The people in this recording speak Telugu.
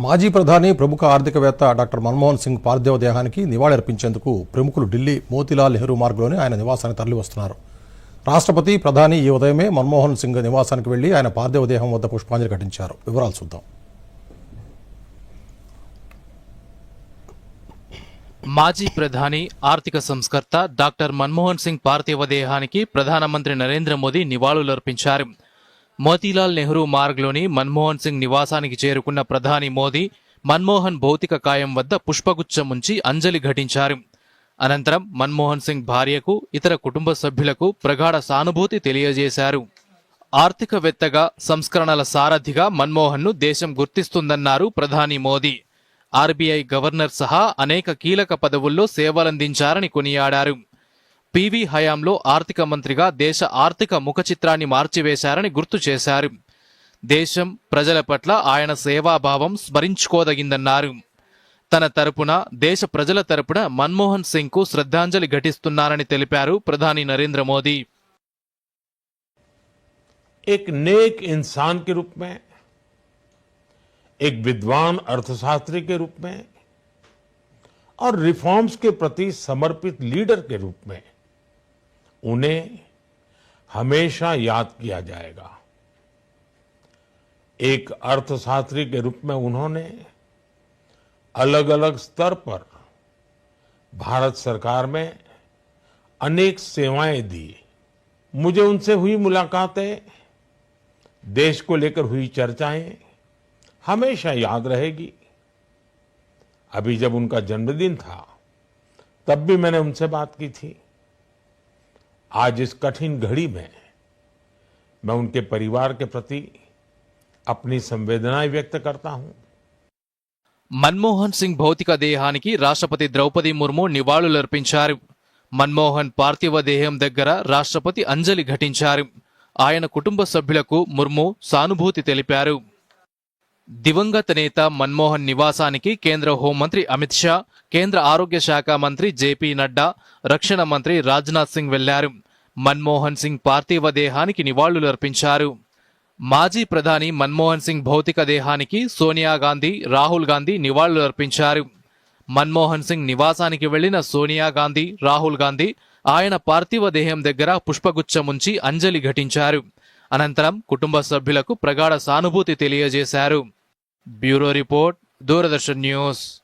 మాజీ ప్రధాని ప్రముఖ ఆర్థికవేత్త డాక్టర్ మన్మోహన్ సింగ్ పార్థివ దేహానికి నివాళులర్పించేందుకు ప్రముఖులు ఢిల్లీ మోతీలాల్ నెహ్రూ మార్గ్లోని ఆయన నివాసానికి తరలివస్తున్నారు. రాష్ట్రపతి ప్రధాని ఈ ఉదయమే మన్మోహన్ సింగ్ నివాసానికి వెళ్ళి ఆయన పార్థివ దేహం వద్ద పుష్పాంజలి ఘటించారు. వివరాలు చూద్దాం. మాజీ ప్రధాని ఆర్థిక సంస్కర్త డాక్టర్ మన్మోహన్ సింగ్ పార్థివ దేహానికి ప్రధానమంత్రి నరేంద్ర మోదీ నివాళులర్పించారు. మోతీలాల్ నెహ్రూ మార్గ్లోని మన్మోహన్ సింగ్ నివాసానికి చేరుకున్న ప్రధాని మోదీ మన్మోహన్ భౌతిక కాయం వద్ద పుష్పగుచ్చం ఉంచి అంజలి ఘటించారు. అనంతరం మన్మోహన్ సింగ్ భార్యకు ఇతర కుటుంబ సభ్యులకు ప్రగాఢ సానుభూతి తెలియజేశారు. ఆర్థికవేత్తగా సంస్కరణల సారథిగా మన్మోహన్ను దేశం గుర్తిస్తుందన్నారు ప్రధాని మోదీ. ఆర్బీఐ గవర్నర్ సహా అనేక కీలక పదవుల్లో సేవలందించారని కొనియాడారు. పివి హయాంలో ఆర్థిక మంత్రిగా దేశ ఆర్థిక ముఖ చిత్రాన్ని మార్చివేశారని గుర్తు చేశారు దేశం ప్రజల పట్ల ఆయన సేవాభావం స్మరించుకోదగిందన్నారు తన తరపున దేశ ప్రజల తరపున మన్మోహన్ సింగ్ కు శ్రద్ధాంజలి ఘటిస్తున్నారని తెలిపారు ప్రధాని నరేంద్ర మోదీ एक नेक इंसान के रूप में एक विद्वान अर्थशास्त्री के रूप में और रिफॉर्म्स के प्रति समर्पित लीडर के रूप में उन्हें हमेशा याद किया जाएगा। एक अर्थशास्त्री के रूप में उन्होंने अलग अलग स्तर पर भारत सरकार में अनेक सेवाएँ दी। मुझे उनसे हुई मुलाकातें, देश को लेकर हुई चर्चाएँ हमेशा याद रहेगी। अभी जब उनका जन्मदिन था, तब भी मैंने उनसे बात की थी। आज इस कठिन घड़ी में मैं उनके परिवार के प्रति अपनी संवेदनाएं व्यक्त करता हूं మన్మోహన్ సింగ్ భౌతిక దేహానికి రాష్ట్రపతి ద్రౌపది ముర్ము నివాళులర్పించారు మన్మోహన్ పార్థివ దేహం దగ్గర రాష్ట్రపతి అంజలి ఘటించారు ఆయన కుటుంబ సభ్యులకు ముర్ము సానుభూతి తెలిపారు దివంగత నేత మన్మోహన్ నివాసానికి కేంద్ర హోంమంత్రి అమిత్ షా కేంద్ర ఆరోగ్య శాఖ మంత్రి జేపీ నడ్డా రక్షణ మంత్రి రాజ్నాథ్ సింగ్ వెళ్లారు మన్మోహన్ సింగ్ పార్థివ దేహానికి నివాళులర్పించారు. మాజీ ప్రధాని మన్మోహన్ సింగ్ భౌతిక దేహానికి సోనియా గాంధీ రాహుల్ గాంధీ నివాళులర్పించారు. మన్మోహన్ సింగ్ నివాసానికి వెళ్ళిన సోనియా గాంధీ రాహుల్ గాంధీ ఆయన పార్థివ దేహం దగ్గర పుష్పగుచ్చముంచి అంజలి ఘటించారు. అనంతరం కుటుంబ సభ్యులకు ప్రగాఢ సానుభూతి తెలియజేశారు. Bureau report Doordarshan news.